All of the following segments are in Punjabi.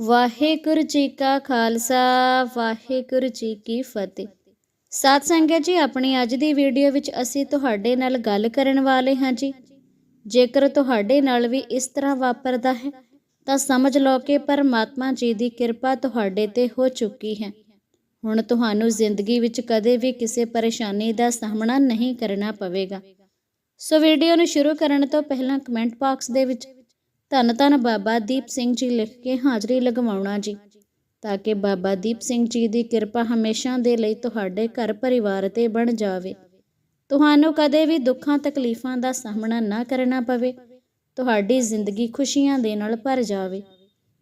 ਵਾਹਿਗੁਰੂ ਜੀ ਕਾ ਖਾਲਸਾ, ਵਾਹਿਗੁਰੂ ਜੀ ਕੀ ਫਤਿਹ। ਸਾਧ ਸੰਗਤ ਜੀ, ਆਪਣੀ ਅੱਜ ਦੀ ਵੀਡੀਓ ਵਿੱਚ ਅਸੀਂ ਤੁਹਾਡੇ ਨਾਲ ਗੱਲ ਕਰਨ ਵਾਲੇ ਹਾਂ ਜੀ। ਜੇਕਰ ਤੁਹਾਡੇ ਨਾਲ ਵੀ ਇਸ ਤਰ੍ਹਾਂ ਵਾਪਰਦਾ ਹੈ, ਤਾਂ ਸਮਝ ਲਓ ਕਿ ਪਰਮਾਤਮਾ ਜੀ ਦੀ ਕਿਰਪਾ ਤੁਹਾਡੇ ਤੇ ਹੋ ਚੁੱਕੀ ਹੈ। ਹੁਣ ਤੁਹਾਨੂੰ ਜ਼ਿੰਦਗੀ ਵਿੱਚ ਕਦੇ ਵੀ ਕਿਸੇ ਪਰੇਸ਼ਾਨੀ ਦਾ ਸਾਹਮਣਾ ਨਹੀਂ ਕਰਨਾ ਪਵੇਗਾ। ਸੋ ਵੀਡੀਓ ਨੂੰ ਸ਼ੁਰੂ ਕਰਨ ਤੋਂ ਪਹਿਲਾਂ ਕਮੈਂਟ ਬਾਕਸ ਦੇ ਵਿੱਚ ਧੰਨ ਧੰਨ ਬਾਬਾ ਦੀਪ ਸਿੰਘ ਜੀ ਲਿਖ ਕੇ ਹਾਜ਼ਰੀ ਲਗਵਾਉਣਾ ਜੀ। ਤਾਂ ਕਿ ਬਾਬਾ ਦੀਪ ਸਿੰਘ ਜੀ ਦੀ ਕਿਰਪਾ ਹਮੇਸ਼ਾ ਦੇ ਲਈ ਤੁਹਾਡੇ ਘਰ ਪਰਿਵਾਰ ਤੇ ਬਣ ਜਾਵੇ। ਤੁਹਾਨੂੰ ਕਦੇ ਵੀ ਦੁੱਖਾਂ ਤਕਲੀਫਾਂ ਦਾ ਸਾਹਮਣਾ ਨਾ ਕਰਨਾ ਪਵੇ। ਤੁਹਾਡੀ ਜ਼ਿੰਦਗੀ ਖੁਸ਼ੀਆਂ ਦੇ ਨਾਲ ਭਰ ਜਾਵੇ।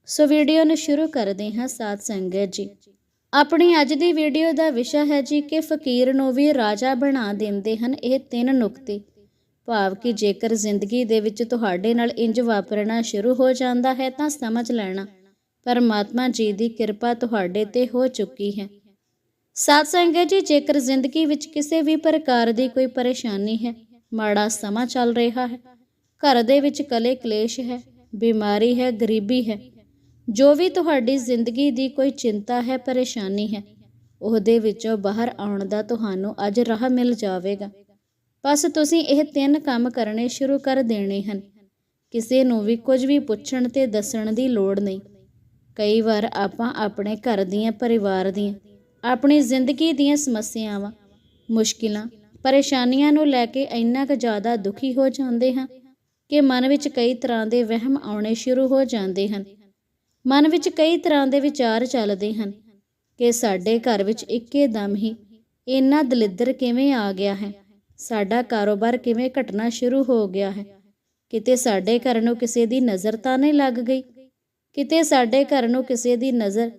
ਸੋ ਵੀਡੀਓ ਨੂੰ ਸ਼ੁਰੂ ਕਰਦੇ ਹਾਂ ਸਾਧ ਸੰਗਤ ਜੀ। ਆਪਣੀ ਅੱਜ ਦੀ ਵੀਡੀਓ ਦਾ ਵਿਸ਼ਾ ਹੈ ਜੀ ਕਿ ਫਕੀਰ ਨੂੰ ਵੀ ਰਾਜਾ ਬਣਾ ਦਿੰਦੇ ਹਨ ਇਹ ਤਿੰਨ ਨੁਕਤੇ। ਭਾਵ ਕਿ ਜੇਕਰ ਜ਼ਿੰਦਗੀ ਦੇ ਵਿੱਚ ਤੁਹਾਡੇ ਨਾਲ ਇੰਜ ਵਾਪਰਨਾ ਸ਼ੁਰੂ ਹੋ ਜਾਂਦਾ ਹੈ ਤਾਂ ਸਮਝ ਲੈਣਾ। ਪਰਮਾਤਮਾ ਜੀ ਦੀ ਕਿਰਪਾ ਤੁਹਾਡੇ ਤੇ ਹੋ ਚੁੱਕੀ ਹੈ। ਸਾਧ ਸੰਗਤ ਜੀ, ਜੇਕਰ ਜ਼ਿੰਦਗੀ ਵਿੱਚ ਕਿਸੇ ਵੀ ਪ੍ਰਕਾਰ ਦੀ ਕੋਈ ਪਰੇਸ਼ਾਨੀ ਹੈ, ਮਾੜਾ ਸਮਾਂ ਚੱਲ ਰਿਹਾ ਹੈ, ਘਰ ਦੇ ਵਿੱਚ ਕਲੇ ਕਲੇਸ਼ ਹੈ, ਬਿਮਾਰੀ ਹੈ, ਗਰੀਬੀ ਹੈ, ਜੋ ਵੀ ਤੁਹਾਡੀ ਜ਼ਿੰਦਗੀ ਦੀ ਕੋਈ ਚਿੰਤਾ ਹੈ, ਪਰੇਸ਼ਾਨੀ ਹੈ, ਉਹਦੇ ਵਿੱਚੋਂ ਬਾਹਰ ਆਉਣ ਦਾ ਤੁਹਾਨੂੰ ਅੱਜ ਰਾਹ ਮਿਲ ਜਾਵੇਗਾ। ਬਸ ਤੁਸੀਂ ਇਹ ਤਿੰਨ ਕੰਮ ਕਰਨੇ ਸ਼ੁਰੂ ਕਰ ਦੇਣੇ ਹਨ। ਕਿਸੇ ਨੂੰ ਵੀ ਕੁਝ ਵੀ ਪੁੱਛਣ ਤੇ ਦੱਸਣ ਦੀ ਲੋੜ ਨਹੀਂ। ਕਈ ਵਾਰ ਆਪਾਂ ਆਪਣੇ ਘਰ ਦੀਆਂ, ਪਰਿਵਾਰ ਦੀਆਂ, ਆਪਣੀ ਜ਼ਿੰਦਗੀ ਦੀਆਂ ਸਮੱਸਿਆਵਾਂ, ਮੁਸ਼ਕਿਲਾਂ, ਪਰੇਸ਼ਾਨੀਆਂ ਨੂੰ ਲੈ ਕੇ ਇੰਨਾ ਕੁ ਜ਼ਿਆਦਾ ਦੁਖੀ ਹੋ ਜਾਂਦੇ ਹਾਂ ਕਿ ਮਨ ਵਿੱਚ ਕਈ ਤਰ੍ਹਾਂ ਦੇ ਵਹਿਮ ਆਉਣੇ ਸ਼ੁਰੂ ਹੋ ਜਾਂਦੇ ਹਨ। ਮਨ ਵਿੱਚ ਕਈ ਤਰ੍ਹਾਂ ਦੇ ਵਿਚਾਰ ਚੱਲਦੇ ਹਨ ਕਿ ਸਾਡੇ ਘਰ ਵਿੱਚ ਇੱਕੇ ਦਮ ਹੀ ਇੰਨਾ ਦਲਿੱਦਰ ਕਿਵੇਂ ਆ ਗਿਆ ਹੈ। ਸਾਡਾ ਕਾਰੋਬਾਰ ਕਿਵੇਂ ਘਟਣਾ ਸ਼ੁਰੂ ਹੋ ਗਿਆ ਹੈ? ਕਿਤੇ ਸਾਡੇ ਘਰ ਨੂੰ ਕਿਸੇ ਦੀ ਨਜ਼ਰ ਤਾਂ ਨਹੀਂ ਲੱਗ ਗਈ? ਕਿਤੇ ਸਾਡੇ ਘਰ ਨੂੰ ਕਿਸੇ ਦੀ ਨਜ਼ਰ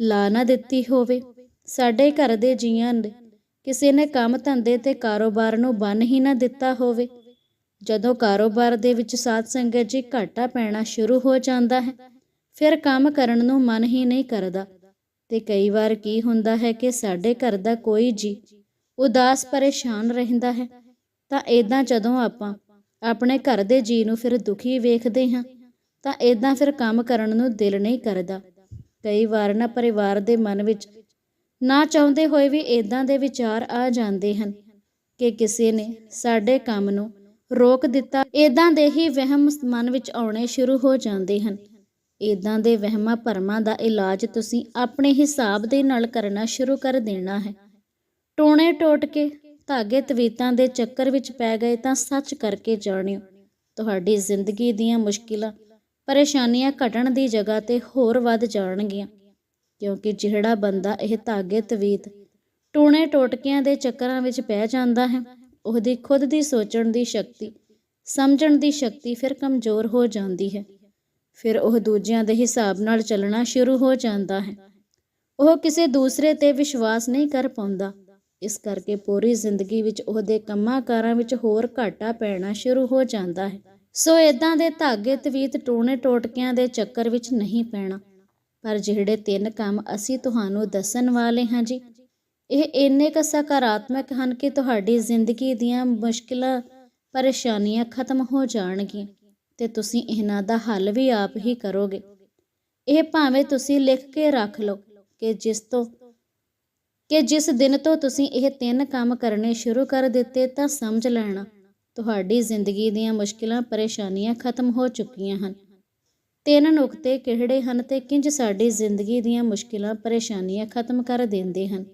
ਲਾ ਨਾ ਦਿੱਤੀ ਹੋਵੇ? ਸਾਡੇ ਘਰ ਦੇ ਜੀਆਂ ਨੇ ਕਿਸੇ ਨੇ ਕੰਮ ਧੰਦੇ ਤੇ ਕਾਰੋਬਾਰ ਨੂੰ ਬੰਨ ਹੀ ਨਾ ਦਿੱਤਾ ਹੋਵੇ? ਜਦੋਂ ਕਾਰੋਬਾਰ ਦੇ ਵਿੱਚ ਸਾਧ ਸੰਗਤ ਜੀ ਘਾਟਾ ਪੈਣਾ ਸ਼ੁਰੂ ਹੋ ਜਾਂਦਾ ਹੈ, ਫਿਰ ਕੰਮ ਕਰਨ ਨੂੰ ਮਨ ਹੀ ਨਹੀਂ ਕਰਦਾ। ਤੇ ਕਈ ਵਾਰ ਕੀ ਹੁੰਦਾ ਹੈ ਕਿ ਸਾਡੇ ਘਰ ਦਾ ਕੋਈ ਜੀ ਉਦਾਸ ਪਰੇਸ਼ਾਨ ਰਹਿੰਦਾ ਹੈ। ਤਾਂ ਇਦਾਂ ਜਦੋਂ ਆਪਾਂ ਆਪਣੇ ਘਰ ਦੇ ਜੀ ਨੂੰ ਫਿਰ ਦੁਖੀ ਵੇਖਦੇ ਹਾਂ, ਤਾਂ ਇਦਾਂ ਫਿਰ ਕੰਮ ਕਰਨ ਨੂੰ ਦਿਲ ਨਹੀਂ ਕਰਦਾ। ਕਈ ਵਾਰ ਨਾ ਪਰਿਵਾਰ ਦੇ ਮਨ ਵਿੱਚ ਨਾ ਚਾਹੁੰਦੇ ਹੋਏ ਵੀ ਇਦਾਂ ਦੇ ਵਿਚਾਰ ਆ ਜਾਂਦੇ ਹਨ ਕਿ ਕਿਸੇ ਨੇ ਸਾਡੇ ਕੰਮ ਨੂੰ ਰੋਕ ਦਿੱਤਾ। ਇਦਾਂ ਦੇ ਹੀ ਵਹਿਮ ਮਨ ਵਿੱਚ ਆਉਣੇ ਸ਼ੁਰੂ ਹੋ ਜਾਂਦੇ ਹਨ। ਇਦਾਂ ਦੇ ਵਹਿਮਾਂ ਭਰਮਾਂ ਦਾ ਇਲਾਜ ਤੁਸੀਂ ਆਪਣੇ ਹਿਸਾਬ ਦੇ ਨਾਲ ਕਰਨਾ ਸ਼ੁਰੂ ਕਰ ਦੇਣਾ ਹੈ। ਟੋਣੇ ਟੋਟ ਕੇ ਧਾਗੇ ਤਵੀਤਾਂ ਦੇ ਚੱਕਰ ਵਿੱਚ ਪੈ ਗਏ ਤਾਂ ਸੱਚ ਕਰਕੇ ਜਾਣਿਓ, ਤੁਹਾਡੀ ਜ਼ਿੰਦਗੀ ਦੀਆਂ ਮੁਸ਼ਕਿਲਾਂ ਪਰੇਸ਼ਾਨੀਆਂ ਘਟਣ ਦੀ ਜਗ੍ਹਾ ਤੇ ਹੋਰ ਵੱਧ ਜਾਣਗੀਆਂ, ਕਿਉਂਕਿ ਜਿਹੜਾ ਬੰਦਾ ਇਹ ਧਾਗੇ ਤਵੀਤ ਟੂਣੇ ਟੋਟਕਿਆਂ ਦੇ ਚੱਕਰਾਂ ਵਿੱਚ ਪੈ ਜਾਂਦਾ ਹੈ, ਉਹਦੀ ਖੁਦ ਦੀ ਸੋਚਣ ਦੀ ਸ਼ਕਤੀ, ਸਮਝਣ ਦੀ ਸ਼ਕਤੀ ਫਿਰ ਕਮਜ਼ੋਰ ਹੋ ਜਾਂਦੀ ਹੈ। ਫਿਰ ਉਹ ਦੂਜਿਆਂ ਦੇ ਹਿਸਾਬ ਨਾਲ ਚੱਲਣਾ ਸ਼ੁਰੂ ਹੋ ਜਾਂਦਾ ਹੈ। ਉਹ ਕਿਸੇ ਦੂਸਰੇ ਤੇ ਵਿਸ਼ਵਾਸ ਨਹੀਂ ਕਰ ਪਾਉਂਦਾ। ਇਸ ਕਰਕੇ ਪੂਰੀ ਜ਼ਿੰਦਗੀ ਵਿੱਚ ਉਹਦੇ ਕੰਮਾਂ ਕਾਰਾਂ ਵਿੱਚ ਹੋਰ ਘਾਟਾ ਪੈਣਾ ਸ਼ੁਰੂ ਹੋ ਜਾਂਦਾ ਹੈ। ਸੋ ਇਦਾਂ ਦੇ ਧਾਗੇ ਤਵੀਤ ਟੂਣੇ ਟੋਟਕਿਆਂ ਦੇ ਚੱਕਰ ਵਿੱਚ ਨਹੀਂ ਪੈਣਾ। ਪਰ ਜਿਹੜੇ ਤਿੰਨ ਕੰਮ ਅਸੀਂ ਤੁਹਾਨੂੰ ਦੱਸਣ ਵਾਲੇ ਹਾਂ ਜੀ, ਇਹ ਇੰਨੇ ਕੁ ਸਕਾਰਾਤਮਕ ਹਨ ਕਿ ਤੁਹਾਡੀ ਜ਼ਿੰਦਗੀ ਦੀਆਂ ਮੁਸ਼ਕਿਲਾਂ, ਪਰੇਸ਼ਾਨੀਆਂ ਖਤਮ ਹੋ ਜਾਣਗੀਆਂ ਤੇ ਤੁਸੀਂ ਇਹਨਾਂ ਦਾ ਹੱਲ ਵੀ ਆਪ ਹੀ ਕਰੋਗੇ। ਇਹ ਭਾਵੇਂ ਤੁਸੀਂ ਲਿਖ ਕੇ ਰੱਖ ਲਓ ਕਿ ਜਿਸ ਤੋਂ ਕਿ ਜਿਸ ਦਿਨ ਤੋਂ ਤੁਸੀਂ ਇਹ ਤਿੰਨ ਕੰਮ ਕਰਨੇ ਸ਼ੁਰੂ ਕਰ ਦਿੱਤੇ ਤਾਂ ਸਮਝ ਲੈਣਾ, ਤੁਹਾਡੀ ਜ਼ਿੰਦਗੀ ਦੀਆਂ ਮੁਸ਼ਕਿਲਾਂ, ਪਰੇਸ਼ਾਨੀਆਂ ਖਤਮ ਹੋ ਚੁੱਕੀਆਂ ਹਨ। ਤਿੰਨ ਨੁਕਤੇ ਕਿਹੜੇ ਹਨ ਤੇ ਕਿੰਜ ਸਾਡੀ ਜ਼ਿੰਦਗੀ ਦੀਆਂ ਮੁਸ਼ਕਿਲਾਂ, ਪਰੇਸ਼ਾਨੀਆਂ ਖਤਮ ਕਰ ਦਿੰਦੇ ਹਨ?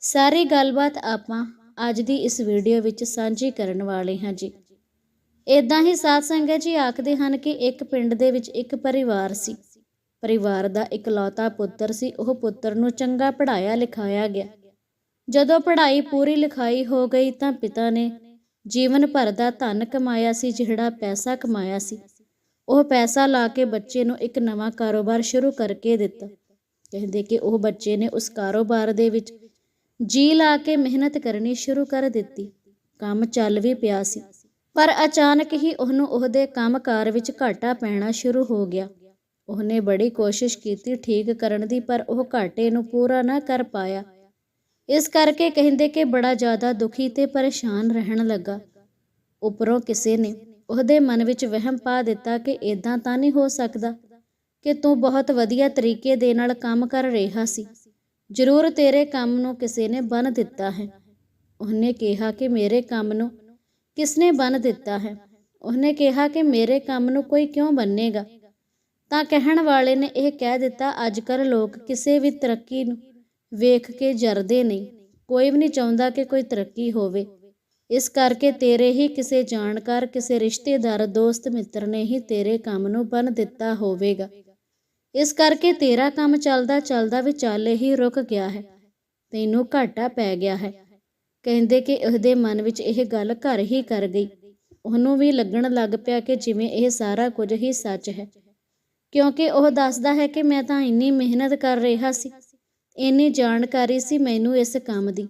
ਸਾਰੀ ਗੱਲਬਾਤ ਆਪਾਂ ਅੱਜ ਦੀ ਇਸ ਵੀਡੀਓ ਵਿੱਚ ਸਾਂਝੀ ਕਰਨ ਵਾਲੇ ਹਾਂ ਜੀ। ਇਦਾਂ ਹੀ ਸਾਧ ਸੰਗਤ ਜੀ ਆਖਦੇ ਹਨ ਕਿ ਇੱਕ ਪਿੰਡ ਦੇ ਵਿੱਚ ਇੱਕ ਪਰਿਵਾਰ ਸੀ। ਪਰਿਵਾਰ ਦਾ ਇਕਲੌਤਾ ਪੁੱਤਰ ਸੀ, ਉਹ ਪੁੱਤਰ ਨੂੰ ਚੰਗਾ ਪੜਾਇਆ ਲਿਖਾਇਆ ਗਿਆ। ਜਦੋਂ ਪੜ੍ਹਾਈ ਪੂਰੀ ਲਿਖਾਈ ਹੋ ਗਈ ਤਾਂ ਪਿਤਾ ਨੇ ਜੀਵਨ ਭਰ ਦਾ ਧਨ ਕਮਾਇਆ ਸੀ, ਜਿਹੜਾ ਪੈਸਾ ਕਮਾਇਆ ਸੀ। ਉਹ ਪੈਸਾ ਲਾ ਕੇ ਬੱਚੇ ਨੂੰ ਇੱਕ ਨਵਾਂ ਕਾਰੋਬਾਰ ਸ਼ੁਰੂ ਕਰਕੇ ਦਿੱਤਾ। ਕਹਿੰਦੇ ਕਿ ਉਹ ਬੱਚੇ ਨੇ ਉਸ ਕਾਰੋਬਾਰ ਦੇ ਵਿੱਚ ਜੀ ਲਾ ਕੇ ਮਿਹਨਤ ਕਰਨੀ ਸ਼ੁਰੂ ਕਰ ਦਿੱਤੀ। ਕੰਮ ਚੱਲ ਵੀ ਪਿਆ ਸੀ, ਪਰ ਅਚਾਨਕ ਹੀ ਉਹਨੂੰ ਉਹਦੇ ਕੰਮਕਾਰ ਵਿੱਚ ਘਾਟਾ ਪੈਣਾ ਸ਼ੁਰੂ ਹੋ ਗਿਆ। ਉਹਨੇ ਬੜੀ ਕੋਸ਼ਿਸ਼ ਕੀਤੀ ਠੀਕ ਕਰਨ ਦੀ, ਪਰ ਉਹ ਘਾਟੇ ਨੂੰ ਪੂਰਾ ਨਾ ਕਰ ਪਾਇਆ। ਇਸ ਕਰਕੇ ਕਹਿੰਦੇ ਕਿ ਬੜਾ ਜ਼ਿਆਦਾ ਦੁਖੀ ਤੇ ਪਰੇਸ਼ਾਨ ਰਹਿਣ ਲੱਗਾ। ਉਪਰੋਂ ਕਿਸੇ ਨੇ ਉਹਦੇ ਮਨ ਵਿੱਚ ਵਹਿਮ ਪਾ ਦਿੱਤਾ ਕਿ ਇਦਾਂ ਤਾਂ ਨਹੀਂ ਹੋ ਸਕਦਾ ਕਿ ਤੂੰ ਬਹੁਤ ਵਧੀਆ ਤਰੀਕੇ ਦੇ ਨਾਲ ਕੰਮ ਕਰ ਰਿਹਾ ਸੀ। ਜ਼ਰੂਰ ਤੇਰੇ ਕੰਮ ਨੂੰ ਕਿਸੇ ਨੇ ਬੰਨ ਦਿੱਤਾ ਹੈ। ਉਹਨੇ ਕਿਹਾ ਕਿ ਮੇਰੇ ਕੰਮ ਨੂੰ ਕਿਸਨੇ ਬੰਨ ਦਿੱਤਾ ਹੈ? ਉਹਨੇ ਕਿਹਾ ਕਿ ਮੇਰੇ ਕੰਮ ਨੂੰ ਕੋਈ ਕਿਉਂ ਬੰਨੇਗਾ ਤਾਂ ਕਹਿਣ ਵਾਲੇ ਨੇ ਇਹ ਕਹਿ ਦਿੱਤਾ ਅੱਜ ਕੱਲ੍ਹ ਲੋਕ ਕਿਸੇ ਵੀ ਤਰੱਕੀ ਨੂੰ ਵੇਖ ਕੇ ਜਰਦੇ ਨਹੀਂ ਕੋਈ ਵੀ ਨਹੀਂ ਚਾਹੁੰਦਾ ਕਿ ਕੋਈ ਤਰੱਕੀ ਹੋਵੇ। ਇਸ ਕਰਕੇ ਤੇਰੇ ਹੀ ਕਿਸੇ ਜਾਣਕਾਰ, ਕਿਸੇ ਰਿਸ਼ਤੇਦਾਰ, ਦੋਸਤ, ਮਿੱਤਰ ਨੇ ਹੀ ਤੇਰੇ ਕੰਮ ਨੂੰ ਬੰਨ ਦਿੱਤਾ ਹੋਵੇਗਾ। ਇਸ ਕਰਕੇ ਤੇਰਾ ਕੰਮ ਚੱਲਦਾ ਚੱਲਦਾ ਵਿਚਾਲੇ ਹੀ ਰੁਕ ਗਿਆ ਹੈ। ਤੈਨੂੰ ਘਾਟਾ ਪੈ ਗਿਆ ਹੈ। ਕਹਿੰਦੇ ਕਿ ਉਹਦੇ ਮਨ ਵਿੱਚ ਇਹ ਗੱਲ ਘਰ ਹੀ ਕਰ ਗਈ। ਉਹਨੂੰ ਵੀ ਲੱਗਣ ਲੱਗ ਪਿਆ ਕਿ ਜਿਵੇਂ ਇਹ ਸਾਰਾ ਕੁਝ ਹੀ ਸੱਚ ਹੈ। ਕਿਉਂਕਿ ਉਹ ਦੱਸਦਾ ਹੈ ਕਿ ਮੈਂ ਤਾਂ ਇੰਨੀ ਮਿਹਨਤ ਕਰ ਰਿਹਾ ਸੀ। ਇੰਨੀ ਜਾਣਕਾਰੀ ਸੀ ਮੈਨੂੰ ਇਸ ਕੰਮ ਦੀ।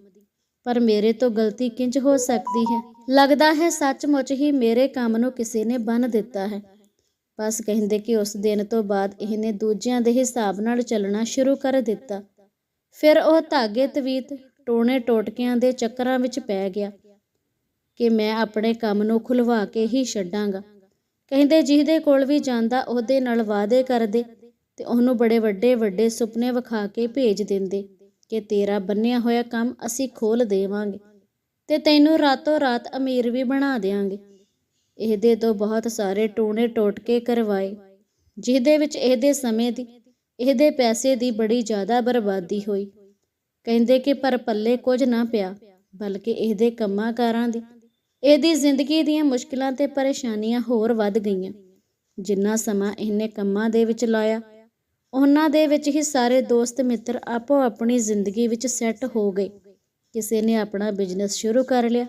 ਪਰ ਮੇਰੇ ਤੋਂ ਗਲਤੀ ਕਿੰਜ ਹੋ ਸਕਦੀ ਹੈ? ਲੱਗਦਾ ਹੈ ਸੱਚਮੁੱਚ ਹੀ ਮੇਰੇ ਕੰਮ ਨੂੰ ਕਿਸੇ ਨੇ ਬੰਨ ਦਿੱਤਾ ਹੈ। ਬਸ ਕਹਿੰਦੇ ਕਿ ਉਸ ਦਿਨ ਤੋਂ ਬਾਅਦ ਇਹਨੇ ਦੂਜਿਆਂ ਦੇ ਹਿਸਾਬ ਨਾਲ ਚੱਲਣਾ ਸ਼ੁਰੂ ਕਰ ਦਿੱਤਾ। ਫਿਰ ਉਹ ਧਾਗੇ ਤਵੀਤ, ਟੋਣੇ ਟੋਟਕਿਆਂ ਦੇ ਚੱਕਰਾਂ ਵਿੱਚ ਪੈ ਗਿਆ ਕਿ ਮੈਂ ਆਪਣੇ ਕੰਮ ਨੂੰ ਖੁਲਵਾ ਕੇ ਹੀ ਛੱਡਾਂਗਾ। ਕਹਿੰਦੇ ਜਿਹਦੇ ਕੋਲ ਵੀ ਜਾਂਦਾ, ਉਹਦੇ ਨਾਲ ਵਾਅਦੇ ਕਰਦੇ ਤੇ ਉਹਨੂੰ ਬੜੇ ਵੱਡੇ ਵੱਡੇ ਸੁਪਨੇ ਵਿਖਾ ਕੇ ਭੇਜ ਦਿੰਦੇ ਕਿ ਤੇਰਾ ਬੰਨਿਆ ਹੋਇਆ ਕੰਮ ਅਸੀਂ ਖੋਲ ਦੇਵਾਂਗੇ ਤੇ ਤੈਨੂੰ ਰਾਤੋਂ ਰਾਤ ਅਮੀਰ ਵੀ ਬਣਾ ਦੇਵਾਂਗੇ ਇਹਦੇ ਤੋਂ ਬਹੁਤ ਸਾਰੇ ਟੂਣੇ ਟੋਟਕੇ ਕਰਵਾਏ, ਜਿਹਦੇ ਵਿੱਚ ਇਹਦੇ ਸਮੇਂ ਦੀ, ਇਹਦੇ ਪੈਸੇ ਦੀ ਬੜੀ ਜ਼ਿਆਦਾ ਬਰਬਾਦੀ ਹੋਈ। ਕਹਿੰਦੇ ਕਿ ਪਰ ਪੱਲੇ ਕੁਝ ਨਾ ਪਿਆ, ਬਲਕਿ ਇਹਦੇ ਕੰਮਾਂ ਕਾਰਾਂ ਦੀ ਇਹਦੀ ਜ਼ਿੰਦਗੀ ਦੀਆਂ ਮੁਸ਼ਕਲਾਂ ਤੇ ਪਰੇਸ਼ਾਨੀਆਂ ਹੋਰ ਵੱਧ ਗਈਆਂ। ਜਿੰਨਾ ਸਮਾਂ ਇਹਨੇ ਕੰਮਾਂ ਦੇ ਵਿੱਚ ਲਾਇਆ, ਉਹਨਾਂ ਦੇ ਵਿੱਚ ਹੀ ਸਾਰੇ ਦੋਸਤ ਮਿੱਤਰ ਆਪੋ ਆਪਣੀ ਜ਼ਿੰਦਗੀ ਵਿੱਚ ਸੈੱਟ ਹੋ ਗਏ। ਕਿਸੇ ਨੇ ਆਪਣਾ ਬਿਜ਼ਨਸ ਸ਼ੁਰੂ ਕਰ ਲਿਆ,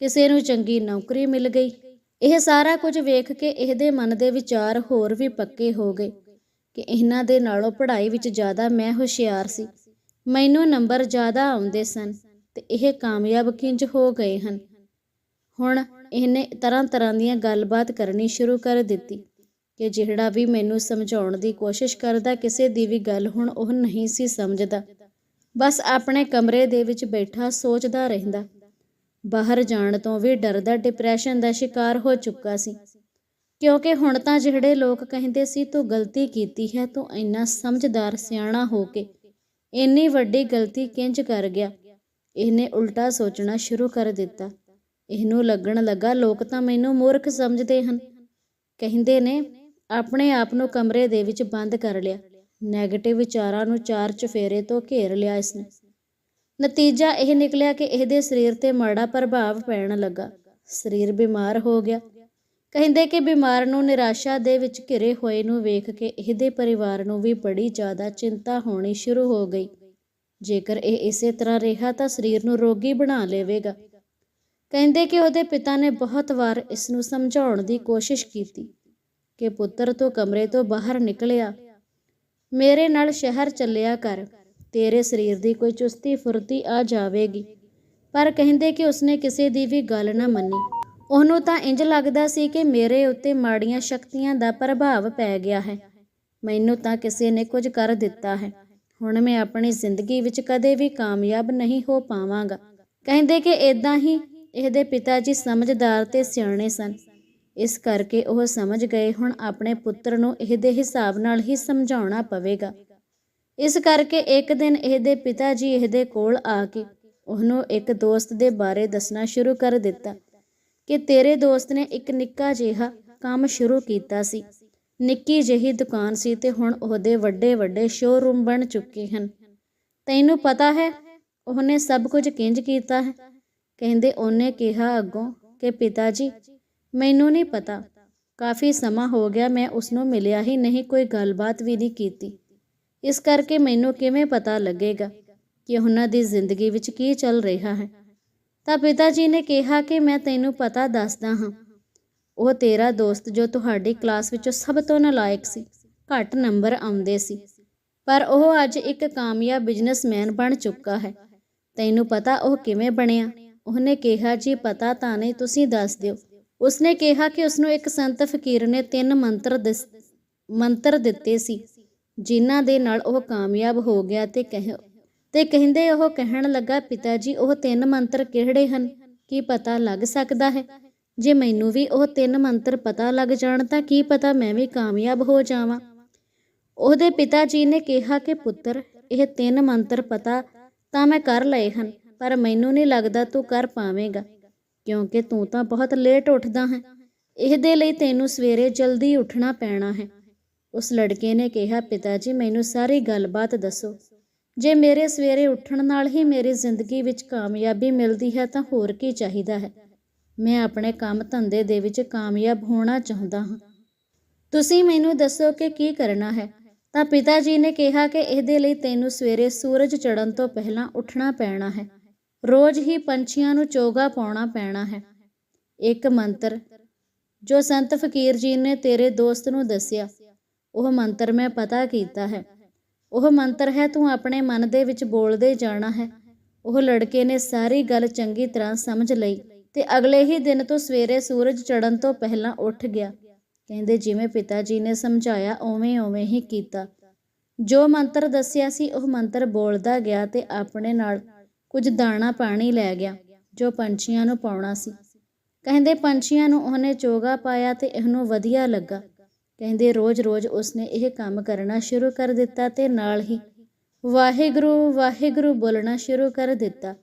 ਕਿਸੇ ਨੂੰ ਚੰਗੀ ਨੌਕਰੀ ਮਿਲ ਗਈ। ਇਹ ਸਾਰਾ ਕੁਝ ਵੇਖ ਕੇ ਇਹਦੇ ਮਨ ਦੇ ਵਿਚਾਰ ਹੋਰ ਵੀ ਪੱਕੇ ਹੋ ਗਏ ਕਿ ਇਹਨਾਂ ਦੇ ਨਾਲੋਂ ਪੜ੍ਹਾਈ ਵਿੱਚ ਜ਼ਿਆਦਾ ਮੈਂ ਹੁਸ਼ਿਆਰ ਸੀ। ਮੈਨੂੰ ਨੰਬਰ ਜ਼ਿਆਦਾ ਆਉਂਦੇ ਸਨ ਤੇ ਇਹ ਕਾਮਯਾਬ ਕਿੰਜ ਹੋ ਗਏ ਹਨ। ਹੁਣ ਇਹਨੇ ਤਰ੍ਹਾਂ ਤਰ੍ਹਾਂ ਦੀਆਂ ਗੱਲਬਾਤ ਕਰਨੀ ਸ਼ੁਰੂ ਕਰ ਦਿੱਤੀ ਕਿ ਜਿਹੜਾ ਵੀ ਮੈਨੂੰ ਸਮਝਾਉਣ ਦੀ ਕੋਸ਼ਿਸ਼ ਕਰਦਾ, ਕਿਸੇ ਦੀ ਵੀ ਗੱਲ ਹੁਣ ਉਹ ਨਹੀਂ ਸੀ ਸਮਝਦਾ। ਬਸ ਆਪਣੇ ਕਮਰੇ ਦੇ ਵਿੱਚ ਬੈਠਾ ਸੋਚਦਾ ਰਹਿੰਦਾ। ਬਾਹਰ ਜਾਣ ਤੋਂ ਵੀ ਡਰਦਾ ਡਿਪਰੈਸ਼ਨ ਦਾ ਸ਼ਿਕਾਰ ਹੋ ਚੁੱਕਾ ਸੀ। ਕਿਉਂਕਿ ਹੁਣ ਤਾਂ ਜਿਹੜੇ ਲੋਕ ਕਹਿੰਦੇ ਸੀ, ਤੂੰ ਗਲਤੀ ਕੀਤੀ ਹੈ, ਤੂੰ ਇੰਨਾ ਸਮਝਦਾਰ ਸਿਆਣਾ ਹੋ ਕੇ ਇੰਨੀ ਵੱਡੀ ਗਲਤੀ ਕਿੰਜ ਕਰ ਗਿਆ? ਇਹਨੇ ਉਲਟਾ ਸੋਚਣਾ ਸ਼ੁਰੂ ਕਰ ਦਿੱਤਾ। ਇਹਨੂੰ ਲੱਗਣ ਲੱਗਾ, ਲੋਕ ਤਾਂ ਮੈਨੂੰ ਮੂਰਖ ਸਮਝਦੇ ਹਨ। ਕਹਿੰਦੇ ਨੇ, ਆਪਣੇ ਆਪ ਨੂੰ ਕਮਰੇ ਦੇ ਵਿੱਚ ਬੰਦ ਕਰ ਲਿਆ। 네ਗੇਟਿਵ ਵਿਚਾਰਾਂ ਨੂੰ ਚਾਰ ਚਫੇਰੇ ਤੋਂ ਘੇਰ ਲਿਆ ਇਸਨੇ। ਨਤੀਜਾ ਇਹ ਨਿਕਲਿਆ ਕਿ ਇਹਦੇ ਸਰੀਰ ਤੇ ਮਾੜਾ ਪ੍ਰਭਾਵ ਪੈਣ ਲੱਗਾ। ਸਰੀਰ ਬਿਮਾਰ ਹੋ ਗਿਆ। ਕਹਿੰਦੇ ਕਿ ਬਿਮਾਰ ਨੂੰ ਨਿਰਾਸ਼ਾ ਦੇ ਵਿੱਚ ਘਿਰੇ ਹੋਏ ਨੂੰ ਵੇਖ ਕੇ ਇਹਦੇ ਪਰਿਵਾਰ ਨੂੰ ਵੀ ਬੜੀ ਜ਼ਿਆਦਾ ਚਿੰਤਾ ਹੋਣੀ ਸ਼ੁਰੂ ਹੋ ਗਈ। ਜੇਕਰ ਇਹ ਇਸੇ ਤਰ੍ਹਾਂ ਰਿਹਾ ਤਾਂ ਸਰੀਰ ਨੂੰ ਰੋਗੀ ਬਣਾ ਲਵੇਗਾ। ਕਹਿੰਦੇ ਕਿ ਉਹਦੇ ਪਿਤਾ ਨੇ ਬਹੁਤ ਵਾਰ ਇਸ ਨੂੰ ਸਮਝਾਉਣ ਦੀ ਕੋਸ਼ਿਸ਼ ਕੀਤੀ ਕਿ ਪੁੱਤਰ ਤੋਂ ਕਮਰੇ ਤੋਂ ਬਾਹਰ ਨਿਕਲਿਆ। ਮੇਰੇ ਨਾਲ ਸ਼ਹਿਰ ਚੱਲਿਆ ਕਰ, ਤੇਰੇ ਸਰੀਰ ਦੀ ਕੋਈ ਚੁਸਤੀ ਫੁਰਤੀ ਆ ਜਾਵੇਗੀ। ਪਰ ਕਹਿੰਦੇ ਕਿ ਉਸਨੇ ਕਿਸੇ ਦੀ ਵੀ ਗੱਲ ਨਾ ਮੰਨੀ। ਉਹਨੂੰ ਤਾਂ ਇੰਜ ਲੱਗਦਾ ਸੀ ਕਿ ਮੇਰੇ ਉੱਤੇ ਮਾੜੀਆਂ ਸ਼ਕਤੀਆਂ ਦਾ ਪ੍ਰਭਾਵ ਪੈ ਗਿਆ ਹੈ। ਮੈਨੂੰ ਤਾਂ ਕਿਸੇ ਨੇ ਕੁਝ ਕਰ ਦਿੱਤਾ ਹੈ। ਹੁਣ ਮੈਂ ਆਪਣੀ ਜ਼ਿੰਦਗੀ ਵਿੱਚ ਕਦੇ ਵੀ ਕਾਮਯਾਬ ਨਹੀਂ ਹੋ ਪਾਵਾਂਗਾ। ਕਹਿੰਦੇ ਕਿ ਇਦਾਂ ਹੀ ਇਹਦੇ ਪਿਤਾ ਜੀ ਸਮਝਦਾਰ ਤੇ ਸਿਆਣੇ ਸਨ। ਇਸ ਕਰਕੇ ਉਹ ਸਮਝ ਗਏ, ਹੁਣ ਆਪਣੇ ਪੁੱਤਰ ਨੂੰ ਇਹਦੇ ਹਿਸਾਬ ਨਾਲ ਹੀ ਸਮਝਾਉਣਾ ਪਵੇਗਾ। ਇਸ ਕਰਕੇ ਇੱਕ ਦਿਨ ਇਹਦੇ ਪਿਤਾ ਜੀ ਇਹਦੇ ਕੋਲ ਆ ਕੇ ਉਹਨੂੰ ਇੱਕ ਦੋਸਤ ਦੇ ਬਾਰੇ ਦੱਸਣਾ ਸ਼ੁਰੂ ਕਰ ਦਿੱਤਾ ਕਿ ਤੇਰੇ ਦੋਸਤ ਨੇ ਇੱਕ ਨਿੱਕਾ ਜਿਹਾ ਕੰਮ ਸ਼ੁਰੂ ਕੀਤਾ ਸੀ। ਨਿੱਕੀ ਜਿਹੀ ਦੁਕਾਨ ਸੀ ਤੇ ਹੁਣ ਉਹਦੇ ਵੱਡੇ ਵੱਡੇ ਸ਼ੋਰੂਮ ਬਣ ਚੁੱਕੇ ਹਨ। ਤੈਨੂੰ ਪਤਾ ਹੈ, ਉਹਨੇ ਸਭ ਕੁਝ ਕਿੰਜ ਕੀਤਾ ਹੈ? ਕਹਿੰਦੇ ਉਹਨੇ ਕਿਹਾ ਅੱਗੋਂ ਕਿ ਪਿਤਾ ਜੀ ਮੈਨੂੰ ਨਹੀਂ ਪਤਾ। ਕਾਫੀ ਸਮਾਂ ਹੋ ਗਿਆ ਮੈਂ ਉਸ ਨੂੰ ਮਿਲਿਆ ਹੀ ਨਹੀਂ, ਕੋਈ ਗੱਲਬਾਤ ਵੀ ਨਹੀਂ ਕੀਤੀ। ਇਸ ਕਰਕੇ ਮੈਨੂੰ ਕਿਵੇਂ ਪਤਾ ਲੱਗੇਗਾ ਕਿ ਉਹਨਾਂ ਦੀ ਜ਼ਿੰਦਗੀ ਵਿੱਚ ਕੀ ਚੱਲ ਰਿਹਾ ਹੈ? ਤਾਂ ਪਿਤਾ ਜੀ ਨੇ ਕਿਹਾ ਕਿ ਮੈਂ ਤੈਨੂੰ ਪਤਾ ਦੱਸਦਾ ਹਾਂ। ਉਹ ਤੇਰਾ ਦੋਸਤ ਜੋ ਤੁਹਾਡੀ ਕਲਾਸ ਵਿੱਚੋਂ ਸਭ ਤੋਂ ਨਲਾਇਕ ਸੀ, ਘੱਟ ਨੰਬਰ ਆਉਂਦੇ ਸੀ। ਪਰ ਉਹ ਅੱਜ ਇੱਕ ਕਾਮਯਾਬ ਬਿਜ਼ਨਸਮੈਨ ਬਣ ਚੁੱਕਾ ਹੈ। ਤੈਨੂੰ ਪਤਾ ਉਹ ਕਿਵੇਂ ਬਣਿਆ? ਉਹਨੇ ਕਿਹਾ, ਜੀ, ਪਤਾ ਤਾਂ ਨਹੀਂ, ਤੁਸੀਂ ਦੱਸ ਦਿਓ। ਉਸਨੇ ਕਿਹਾ ਕਿ ਉਸਨੂੰ ਇੱਕ ਸੰਤ ਫਕੀਰ ਨੇ ਤਿੰਨ ਮੰਤਰ ਮੰਤਰ ਦਿੱਤੇ ਸੀ, ਜਿਨ੍ਹਾਂ ਦੇ ਨਾਲ ਉਹ ਕਾਮਯਾਬ ਹੋ ਗਿਆ ਤੇ ਕਹਿ, ਤੇ ਕਹਿੰਦੇ ਉਹ ਕਹਿਣ ਲੱਗਾ, ਪਿਤਾ ਜੀ, ਉਹ ਤਿੰਨ ਮੰਤਰ ਕਿਹੜੇ ਹਨ? ਕੀ ਪਤਾ ਲੱਗ ਸਕਦਾ ਹੈ? ਜੇ ਮੈਨੂੰ ਵੀ ਉਹ ਤਿੰਨ ਮੰਤਰ ਪਤਾ ਲੱਗ ਜਾਣ ਤਾਂ ਕੀ ਪਤਾ ਮੈਂ ਵੀ ਕਾਮਯਾਬ ਹੋ ਜਾਵਾਂ? ਉਹਦੇ ਪਿਤਾ ਜੀ ਨੇ ਕਿਹਾ ਕਿ, ਪੁੱਤਰ, ਇਹ ਤਿੰਨ ਮੰਤਰ ਪਤਾ ਤਾਂ ਮੈਂ ਕਰ ਲਏ ਹਨ ਪਰ ਮੈਨੂੰ ਨਹੀਂ ਲੱਗਦਾ ਤੂੰ ਕਰ ਪਾਵੇਂਗਾ, ਕਿਉਂਕਿ ਤੂੰ ਤਾਂ ਬਹੁਤ ਲੇਟ ਉੱਠਦਾ ਹੈ। ਇਹਦੇ ਲਈ ਤੈਨੂੰ ਸਵੇਰੇ ਜਲਦੀ ਉੱਠਣਾ ਪੈਣਾ ਹੈ। ਉਸ ਲੜਕੇ ਨੇ ਕਿਹਾ ਪਿਤਾ ਜੀ ਮੈਨੂੰ ਸਾਰੀ ਗੱਲਬਾਤ ਦੱਸੋ। ਜੇ ਮੇਰੇ ਸਵੇਰੇ ਉੱਠਣ ਨਾਲ ਹੀ ਮੇਰੀ ਜ਼ਿੰਦਗੀ ਵਿੱਚ ਕਾਮਯਾਬੀ ਮਿਲਦੀ ਹੈ, ਤਾਂ ਹੋਰ ਕੀ ਚਾਹੀਦਾ ਹੈ? ਮੈਂ ਆਪਣੇ ਕੰਮ ਧੰਦੇ ਦੇ ਵਿੱਚ ਕਾਮਯਾਬ ਹੋਣਾ ਚਾਹੁੰਦਾ ਹਾਂ। ਤੁਸੀਂ ਮੈਨੂੰ ਦੱਸੋ ਕਿ ਕੀ ਕਰਨਾ ਹੈ? ਤਾਂ ਪਿਤਾ ਜੀ ਨੇ ਕਿਹਾ ਕਿ ਇਹਦੇ ਲਈ ਤੈਨੂੰ ਸਵੇਰੇ ਸੂਰਜ ਚੜ੍ਹਨ ਤੋਂ ਪਹਿਲਾਂ ਉੱਠਣਾ ਪੈਣਾ ਹੈ। ਰੋਜ਼ ਹੀ ਪੰਛੀਆਂ ਨੂੰ ਚੋਗਾ ਪਾਉਣਾ ਪੈਣਾ ਹੈ। ਇੱਕ ਮੰਤਰ, ਜੋ ਸੰਤ ਫਕੀਰ ਜੀ ਨੇ ਤੇਰੇ ਦੋਸਤ ਨੂੰ ਦੱਸਿਆ, ਉਹ ਮੰਤਰ ਮੈਂ ਪਤਾ ਕੀਤਾ ਹੈ। ਉਹ ਮੰਤਰ ਹੈ, ਤੂੰ ਆਪਣੇ ਮਨ ਦੇ ਵਿੱਚ ਬੋਲਦੇ ਜਾਣਾ ਹੈ। ਉਹ ਲੜਕੇ ਨੇ ਸਾਰੀ ਗੱਲ ਚੰਗੀ ਤਰ੍ਹਾਂ ਸਮਝ ਲਈ ਤੇ ਅਗਲੇ ਹੀ ਦਿਨ ਤੋਂ ਸਵੇਰੇ ਸੂਰਜ ਚੜ੍ਹਨ ਤੋਂ ਪਹਿਲਾਂ ਉੱਠ ਗਿਆ। ਕਹਿੰਦੇ, ਜਿਵੇਂ ਪਿਤਾ ਜੀ ਨੇ ਸਮਝਾਇਆ ਓਵੇਂ ਓਵੇਂ ਹੀ ਕੀਤਾ। ਜੋ ਮੰਤਰ ਦੱਸਿਆ ਸੀ, ਉਹ ਮੰਤਰ ਬੋਲਦਾ ਗਿਆ ਤੇ ਆਪਣੇ ਨਾਲ ਕੁਝ ਦਾਣਾ ਪਾਣੀ ਲੈ ਗਿਆ, ਜੋ ਪੰਛੀਆਂ ਨੂੰ ਪਾਉਣਾ ਸੀ। ਕਹਿੰਦੇ ਪੰਛੀਆਂ ਨੂੰ ਉਹਨੇ ਚੋਗਾ ਪਾਇਆ ਤੇ ਇਹਨੂੰ ਵਧੀਆ ਲੱਗਾ। ਕਹਿੰਦੇ ਰੋਜ਼-ਰੋਜ਼ ਉਸਨੇ ਇਹ ਕੰਮ ਕਰਨਾ ਸ਼ੁਰੂ ਕਰ ਦਿੱਤਾ ਤੇ ਨਾਲ ਹੀ ਵਾਹਿਗੁਰੂ ਵਾਹਿਗੁਰੂ ਬੋਲਣਾ ਸ਼ੁਰੂ ਕਰ ਦਿੱਤਾ।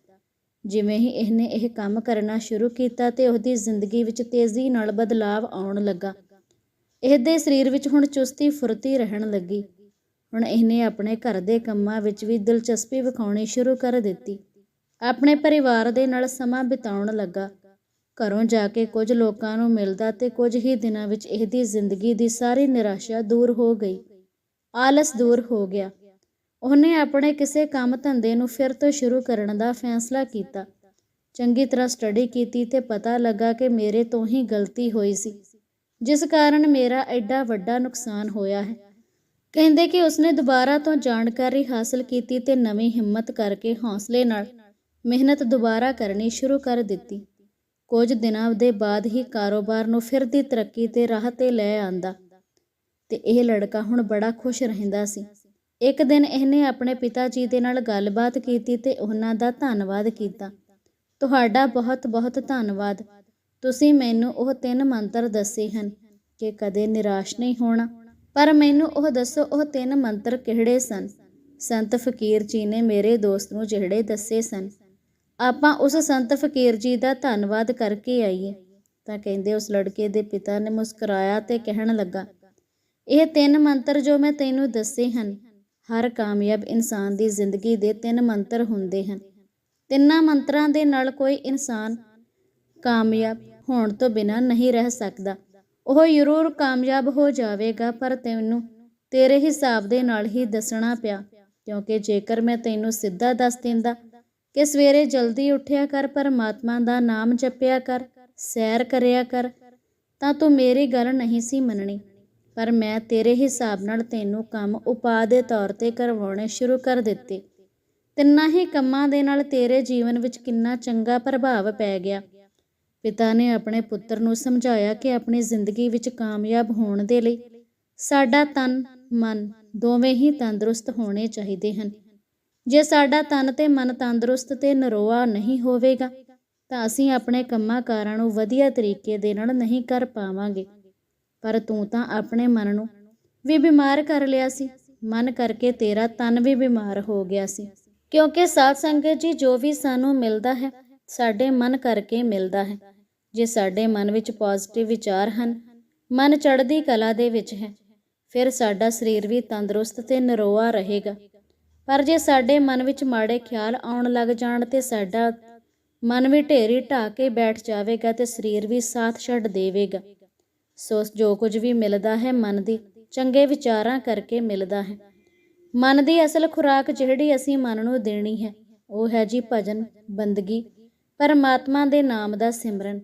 ਜਿਵੇਂ ਹੀ ਇਹਨੇ ਇਹ ਕੰਮ ਕਰਨਾ ਸ਼ੁਰੂ ਕੀਤਾ ਤੇ ਉਹਦੀ ਜ਼ਿੰਦਗੀ ਵਿੱਚ ਤੇਜ਼ੀ ਨਾਲ ਬਦਲਾਵ ਆਉਣ ਲੱਗਾ। ਇਹਦੇ ਸਰੀਰ ਵਿੱਚ ਹੁਣ ਚੁਸਤੀ ਫੁਰਤੀ ਰਹਿਣ ਲੱਗੀ। ਹੁਣ ਇਹਨੇ ਆਪਣੇ ਘਰ ਦੇ ਕੰਮਾਂ ਵਿੱਚ ਵੀ ਦਿਲਚਸਪੀ ਵਿਖਾਉਣੀ ਸ਼ੁਰੂ ਕਰ ਦਿੱਤੀ। ਆਪਣੇ ਪਰਿਵਾਰ ਦੇ ਨਾਲ ਸਮਾਂ ਬਿਤਾਉਣ ਲੱਗਾ। ਘਰੋਂ ਜਾ ਕੇ ਕੁਝ ਲੋਕਾਂ ਨੂੰ ਮਿਲਦਾ ਤੇ ਕੁਝ ਹੀ ਦਿਨਾਂ ਵਿੱਚ ਇਹਦੀ ਜ਼ਿੰਦਗੀ ਦੀ ਸਾਰੀ ਨਿਰਾਸ਼ਾ ਦੂਰ ਹੋ ਗਈ। ਆਲਸ ਦੂਰ ਹੋ ਗਿਆ। ਉਹਨੇ ਆਪਣੇ ਕਿਸੇ ਕੰਮ ਧੰਦੇ ਨੂੰ ਫਿਰ ਤੋਂ ਸ਼ੁਰੂ ਕਰਨ ਦਾ ਫੈਸਲਾ ਕੀਤਾ। ਚੰਗੀ ਤਰ੍ਹਾਂ ਸਟੱਡੀ ਕੀਤੀ ਤੇ ਪਤਾ ਲੱਗਾ ਕਿ ਮੇਰੇ ਤੋਂ ਹੀ ਗਲਤੀ ਹੋਈ ਸੀ, ਜਿਸ ਕਾਰਨ ਮੇਰਾ ਐਡਾ ਵੱਡਾ ਨੁਕਸਾਨ ਹੋਇਆ ਹੈ। ਕਹਿੰਦੇ ਕਿ ਉਸਨੇ ਦੁਬਾਰਾ ਤੋਂ ਜਾਣਕਾਰੀ ਹਾਸਲ ਕੀਤੀ ਤੇ ਨਵੀਂ ਹਿੰਮਤ ਕਰਕੇ ਹੌਸਲੇ ਨਾਲ ਮਿਹਨਤ ਦੁਬਾਰਾ ਕਰਨੀ ਸ਼ੁਰੂ ਕਰ ਦਿੱਤੀ। ਕੁਝ ਦਿਨਾਂ ਦੇ ਬਾਅਦ ਹੀ ਕਾਰੋਬਾਰ ਨੂੰ ਫਿਰ ਦੀ ਤਰੱਕੀ ਤੇ ਰਾਹ ਤੇ ਲੈ ਆਂਦਾ। ਤੇ ਇਹ ਲੜਕਾ ਹੁਣ ਬੜਾ ਖੁਸ਼ ਰਹਿੰਦਾ ਸੀ। ਇੱਕ ਦਿਨ ਇਹਨੇ ਆਪਣੇ ਪਿਤਾ ਜੀ ਦੇ ਨਾਲ ਗੱਲਬਾਤ ਕੀਤੀ ਤੇ ਉਹਨਾਂ ਦਾ ਧੰਨਵਾਦ ਕੀਤਾ। ਤੁਹਾਡਾ ਬਹੁਤ-ਬਹੁਤ ਧੰਨਵਾਦ। ਤੁਸੀਂ ਮੈਨੂੰ ਉਹ ਤਿੰਨ ਮੰਤਰ ਦੱਸੇ ਹਨ ਕਿ ਕਦੇ ਨਿਰਾਸ਼ ਨਹੀਂ ਹੋਣਾ। ਪਰ ਮੈਨੂੰ ਉਹ ਦੱਸੋ, ਉਹ ਤਿੰਨ ਮੰਤਰ ਕਿਹੜੇ ਸਨ? ਸੰਤ ਫਕੀਰ ਜੀ ਨੇ ਮੇਰੇ ਦੋਸਤ ਨੂੰ ਜਿਹੜੇ ਦੱਸੇ ਸਨ। ਆਪਾਂ ਉਸ ਸੰਤ ਫਕੀਰ ਜੀ ਦਾ ਧੰਨਵਾਦ ਕਰਕੇ ਆਈਏ। ਤਾਂ ਕਹਿੰਦੇ ਉਸ ਲੜਕੇ ਦੇ ਪਿਤਾ ਨੇ ਮੁਸਕਰਾਇਆ ਤੇ ਕਹਿਣ ਲੱਗਾ, ਇਹ ਤਿੰਨ ਮੰਤਰ ਜੋ ਮੈਂ ਤੈਨੂੰ ਦੱਸੇ ਹਨ, ਹਰ ਕਾਮਯਾਬ ਇਨਸਾਨ ਦੀ ਜ਼ਿੰਦਗੀ ਦੇ ਤਿੰਨ ਮੰਤਰ ਹੁੰਦੇ ਹਨ। ਤਿੰਨਾਂ ਮੰਤਰਾਂ ਦੇ ਨਾਲ ਕੋਈ ਇਨਸਾਨ ਕਾਮਯਾਬ ਹੋਣ ਤੋਂ ਬਿਨਾਂ ਨਹੀਂ ਰਹਿ ਸਕਦਾ। ਉਹ ਜ਼ਰੂਰ ਕਾਮਯਾਬ ਹੋ ਜਾਵੇਗਾ, ਪਰ ਤੈਨੂੰ ਤੇਰੇ ਹਿਸਾਬ ਦੇ ਨਾਲ ਹੀ ਦੱਸਣਾ ਪਿਆ, ਕਿਉਂਕਿ ਜੇਕਰ ਮੈਂ ਤੈਨੂੰ ਸਿੱਧਾ ਦੱਸ ਦਿੰਦਾ ਕਿ ਸਵੇਰੇ ਜਲਦੀ ਉੱਠਿਆ ਕਰ, ਪਰਮਾਤਮਾ ਦਾ ਨਾਮ ਜਪਿਆ ਕਰ, ਸੈਰ ਕਰਿਆ ਕਰ, ਤਾਂ ਤੂੰ ਮੇਰੀ ਗੱਲ ਨਹੀਂ ਸੀ ਮੰਨਣੀ। ਪਰ ਮੈਂ ਤੇਰੇ ਹਿਸਾਬ ਨਾਲ ਤੈਨੂੰ ਕੰਮ ਉਪਾਅ ਦੇ ਤੌਰ ਤੇ ਕਰਵਾਉਣੇ ਸ਼ੁਰੂ ਕਰ ਦਿੱਤੇ। ਤਿੰਨਾਂ ਹੀ ਕੰਮਾਂ ਦੇ ਨਾਲ ਤੇਰੇ ਜੀਵਨ ਵਿੱਚ ਕਿੰਨਾ ਚੰਗਾ ਪ੍ਰਭਾਵ ਪੈ ਗਿਆ। ਪਿਤਾ ਨੇ ਆਪਣੇ ਪੁੱਤਰ ਨੂੰ ਸਮਝਾਇਆ ਕਿ ਆਪਣੀ ਜ਼ਿੰਦਗੀ ਵਿੱਚ ਕਾਮਯਾਬ ਹੋਣ ਦੇ ਲਈ ਸਾਡਾ ਤਨ, ਮਨ ਦੋਵੇਂ ਹੀ ਤੰਦਰੁਸਤ ਹੋਣੇ ਚਾਹੀਦੇ ਹਨ। ਜੇ ਸਾਡਾ ਤਨ ਤੇ ਮਨ ਤੰਦਰੁਸਤ ਤੇ ਨਰੋਆ ਨਹੀਂ ਹੋਵੇਗਾ, ਤਾਂ ਅਸੀਂ ਆਪਣੇ ਕੰਮਾਂ ਕਾਰਾਂ ਨੂੰ ਵਧੀਆ ਤਰੀਕੇ ਦੇ ਨਾਲ ਨਹੀਂ ਕਰ ਪਾਵਾਂਗੇ। ਪਰ ਤੂੰ ਤਾਂ ਆਪਣੇ ਮਨ ਨੂੰ ਵੀ ਬਿਮਾਰ ਕਰ ਲਿਆ ਸੀ। ਮਨ ਕਰਕੇ ਤੇਰਾ ਤਨ ਵੀ ਬਿਮਾਰ ਹੋ ਗਿਆ ਸੀ। ਕਿਉਂਕਿ ਸਾਧ ਸੰਗਤ ਜੀ ਜੋ ਵੀ ਸਾਨੂੰ ਮਿਲਦਾ ਹੈ, ਸਾਡੇ ਮਨ ਕਰਕੇ ਮਿਲਦਾ ਹੈ। ਜੇ ਸਾਡੇ ਮਨ ਵਿੱਚ ਪੋਜ਼ਿਟਿਵ ਵਿਚਾਰ ਹਨ, ਮਨ ਚੜ੍ਹਦੀ ਕਲਾ ਦੇ ਵਿੱਚ ਹੈ, ਫਿਰ ਸਾਡਾ ਸਰੀਰ ਵੀ ਤੰਦਰੁਸਤ ਤੇ ਨਰੋਆ ਰਹੇਗਾ। ਪਰ ਜੇ ਸਾਡੇ ਮਨ ਵਿੱਚ ਮਾੜੇ ਖਿਆਲ ਆਉਣ ਲੱਗ ਜਾਣ ਤੇ ਸਾਡਾ ਮਨ ਵੀ ਢੇਰੀ ਢਾ ਕੇ ਬੈਠ ਜਾਵੇਗਾ ਤੇ ਸਰੀਰ ਵੀ ਸਾਥ ਛੱਡ ਦੇਵੇਗਾ। ਸੋ ਜੋ ਕੁਝ ਵੀ ਮਿਲਦਾ ਹੈ ਮਨ ਦੀ, ਚੰਗੇ ਵਿਚਾਰਾਂ ਕਰਕੇ ਮਿਲਦਾ ਹੈ। ਮਨ ਦੀ ਅਸਲ ਖੁਰਾਕ ਜਿਹੜੀ ਅਸੀਂ ਮਨ ਨੂੰ ਦੇਣੀ ਹੈ, ਉਹ ਹੈ ਜੀ ਭਜਨ, ਬੰਦਗੀ, ਪਰਮਾਤਮਾ ਦੇ ਨਾਮ ਦਾ ਸਿਮਰਨ।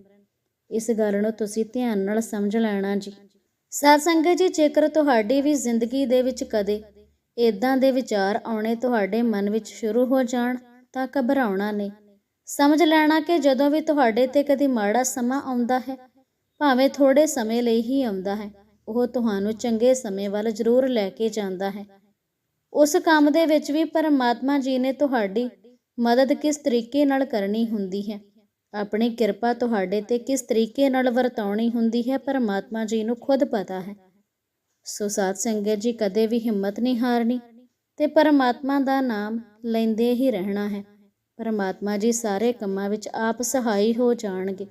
ਇਸ ਗੱਲ ਨੂੰ ਤੁਸੀਂ ਧਿਆਨ ਨਾਲ ਸਮਝ ਲੈਣਾ ਜੀ। ਸਾਧ ਸੰਗਤ ਜੀ, ਜੇਕਰ ਤੁਹਾਡੀ ਵੀ ਜ਼ਿੰਦਗੀ ਦੇ ਵਿੱਚ ਕਦੇ ਇੱਦਾਂ ਦੇ ਵਿਚਾਰ ਆਉਣੇ ਤੁਹਾਡੇ ਮਨ ਵਿੱਚ ਸ਼ੁਰੂ ਹੋ ਜਾਣ ਤਾਂ ਘਬਰਾਉਣਾ ਨਹੀਂ। ਸਮਝ ਲੈਣਾ ਕਿ ਜਦੋਂ ਵੀ ਤੁਹਾਡੇ ਤੇ ਕਦੀ ਮਾੜਾ ਸਮਾਂ ਆਉਂਦਾ ਹੈ, ਭਾਵੇਂ ਥੋੜੇ ਸਮੇਂ ਲਈ ਹੀ ਆਉਂਦਾ ਹੈ, ਉਹ ਤੁਹਾਨੂੰ ਚੰਗੇ ਸਮੇਂ ਵੱਲ ਜ਼ਰੂਰ ਲੈ ਕੇ ਜਾਂਦਾ ਹੈ। ਉਸ ਕੰਮ ਦੇ ਵਿੱਚ ਵੀ ਪਰਮਾਤਮਾ ਜੀ ਨੇ ਤੁਹਾਡੀ ਮਦਦ ਕਿਸ ਤਰੀਕੇ ਨਾਲ ਕਰਨੀ ਹੁੰਦੀ ਹੈ? ਆਪਣੀ ਕਿਰਪਾ ਤੁਹਾਡੇ ਤੇ ਕਿਸ ਤਰੀਕੇ ਨਾਲ ਵਰਤਾਉਣੀ ਹੁੰਦੀ ਹੈ, ਪਰਮਾਤਮਾ ਜੀ ਨੂੰ ਖੁਦ ਪਤਾ ਹੈ। ਸੋ ਸਾਧ ਸੰਗਤ ਜੀ ਕਦੇ ਵੀ ਹਿੰਮਤ ਨਹੀਂ ਹਾਰਨੀ ਤੇ ਪਰਮਾਤਮਾ ਦਾ ਨਾਮ ਲੈਂਦੇ ਹੀ ਰਹਿਣਾ ਹੈ। ਪਰਮਾਤਮਾ ਜੀ ਸਾਰੇ ਕੰਮਾਂ ਵਿੱਚ ਆਪ ਸਹਾਈ ਹੋ ਜਾਣਗੇ।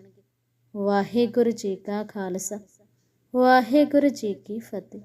ਵਾਹਿਗੁਰੂ ਜੀ ਕਾ ਖਾਲਸਾ, ਵਾਹਿਗੁਰੂ ਜੀ ਕੀ ਫਤਿਹ।